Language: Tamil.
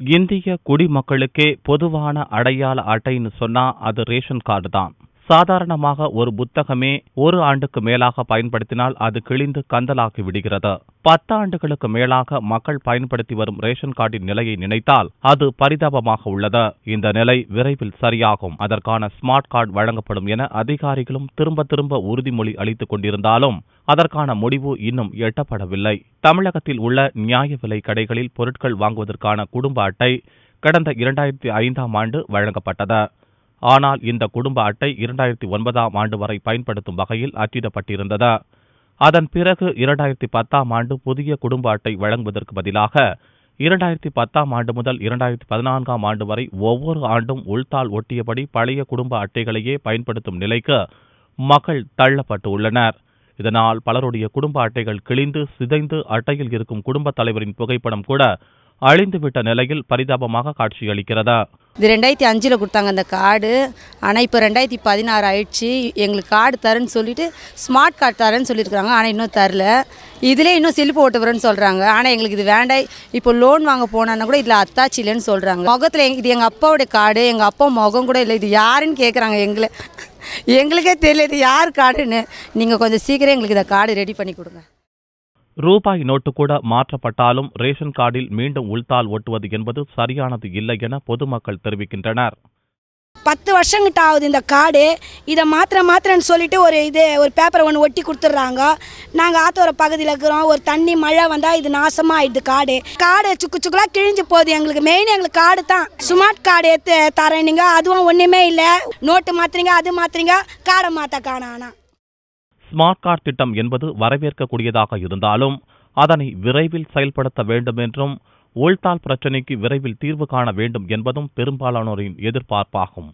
இந்திய குடிமக்களுக்கே பொதுவான அடையாள அட்டைன்னு சொன்னா அது ரேஷன் கார்டு தான். சாதாரணமாக ஒரு புத்தகமே ஒரு ஆண்டுக்கு மேலாக பயன்படுத்தினால் அது கிழிந்து கந்தலாகி விடுகிறது. பத்தாண்டுகளுக்கு மேலாக மக்கள் பயன்படுத்தி வரும் ரேஷன் கார்டின் நிலையை நினைத்தால் அது பரிதாபமாக உள்ளது. இந்த நிலை விரைவில் சரியாகும். அதற்கான ஸ்மார்ட் கார்டு வழங்கப்படும் என அதிகாரிகளும் திரும்ப திரும்ப உறுதிமொழி அளித்துக் கொண்டிருந்தாலும் அதற்கான முடிவு இன்னும் எட்டப்படவில்லை. தமிழகத்தில் உள்ள நியாய விலை கடைகளில் பொருட்கள் வாங்குவதற்கான குடும்ப அட்டை கடந்த இரண்டாயிரத்தி ஐந்தாம் ஆண்டு வழங்கப்பட்டது. ஆனால் இந்த குடும்ப அட்டை இரண்டாயிரத்தி ஒன்பதாம் ஆண்டு வரை பயன்படுத்தும் வகையில் அச்சிடப்பட்டிருந்தது. அதன் பிறகு இரண்டாயிரத்தி பத்தாம் ஆண்டு புதிய குடும்ப அட்டை வழங்குவதற்கு பதிலாக இரண்டாயிரத்தி பத்தாம் ஆண்டு முதல் இரண்டாயிரத்தி பதினான்காம் ஆண்டு வரை ஒவ்வொரு ஆண்டும் உள்தாள் ஒட்டியபடி பழைய குடும்ப அட்டைகளையே பயன்படுத்தும் நிலைக்கு மக்கள் தள்ளப்பட்டு உள்ளனர். இதனால் பலருடைய குடும்ப அட்டைகள் கிழிந்து சிதைந்து அட்டையில் இருக்கும் குடும்பத் தலைவரின் புகைப்படம் கூட அழிந்துவிட்ட நிலையில் பரிதாபமாக காட்சியளிக்கிறது. இது ரெண்டாயிரத்தி அஞ்சில் கொடுத்தாங்க அந்த கார்டு. ஆனால் இப்போ ரெண்டாயிரத்தி பதினாறு ஆயிடுச்சு. எங்களுக்கு கார்டு தரேன்னு சொல்லிட்டு ஸ்மார்ட் கார்டு தரேன்னு சொல்லியிருக்காங்க ஆனால் இன்னும் தரல. இதிலே இன்னும் செல்ஃபு ஓட்டு வரேன்னு சொல்கிறாங்க ஆனால் எங்களுக்கு இது வேண்டாம். இப்போ லோன் வாங்க போனான்னா கூட இதில் அத்தாச்சி இல்லைன்னு சொல்கிறாங்க முகத்தில் இது எங்கள் அப்பாவோடைய கார்டு எங்கள் அப்பா முகம் கூட இல்லை. இது யாருன்னு கேட்குறாங்க எங்களை. எங்களுக்கே தெரியல இது யார் கார்டுன்னு. நீங்கள் கொஞ்சம் சீக்கிரம் எங்களுக்கு இந்த கார்டு ரெடி பண்ணி கொடுங்க. ரூபாய் நோட்டு கூட மாற்றப்பட்டாலும் ரேஷன் கார்டில் மீண்டும் உள்தாள் ஒட்டுவது என்பது சரியானது இல்லை என பொதுமக்கள் தெரிவிக்கின்றனர். பத்து வருஷங்கிட்ட ஆகுது இந்த கார்டு இதை மாத்திர மாத்திரன்னு சொல்லிட்டு ஒரு இது ஒரு பேப்பரை ஒன்று ஒட்டி கொடுத்துட்றாங்க. நாங்கள் ஆத்தோர பகுதியில் இருக்கிறோம். ஒரு தண்ணி மழை வந்தால் இது நாசமாக ஆயிடுது கார்டு. கார்டு சுக்கு சுக்குலாம் கிழிஞ்சு போகுது. எங்களுக்கு மெயின் எங்களுக்கு கார்டு தான். ஸ்மார்ட் கார்டு எடுத்து தரேன் நீங்கள் அதுவும் ஒன்றுமே இல்லை. நோட்டு மாத்துறீங்க அது மாத்துறீங்க. கார்டை மாற்ற காணானா. ஸ்மார்ட் கார்டு திட்டம் என்பது வரவேற்கக்கூடியதாக இருந்தாலும் அதனை விரைவில் செயல்படுத்த வேண்டும் என்றும் உள்தாள் பிரச்சினைக்கு விரைவில் தீர்வு காண வேண்டும் என்பதும் பெரும்பாலானோரின் எதிர்பார்ப்பாகும்.